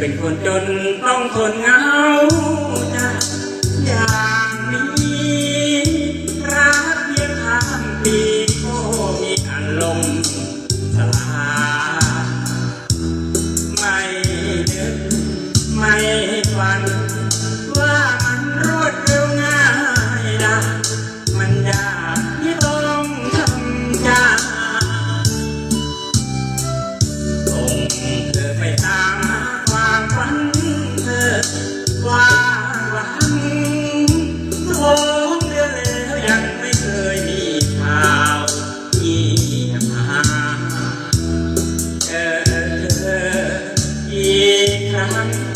เป็นคนจนต้องทนเหงาจะอย่างนี้รักเพียงข้ามปีก็มีอารมณ์สลาย Rahman.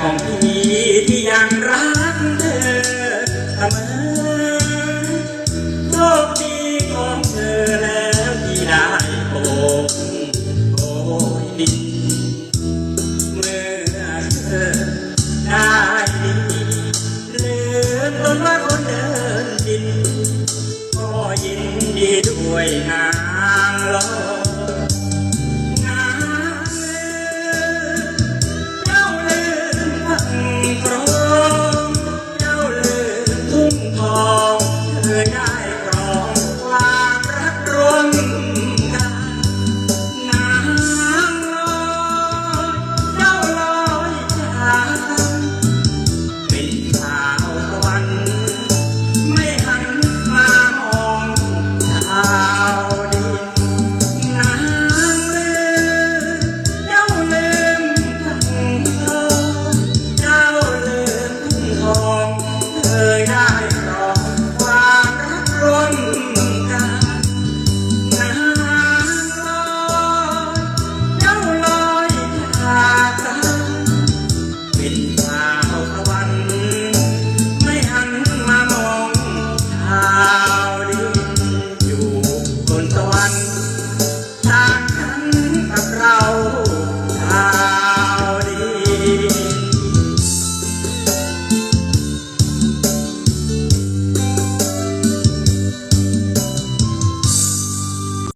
ของพี่ที่ยังรัก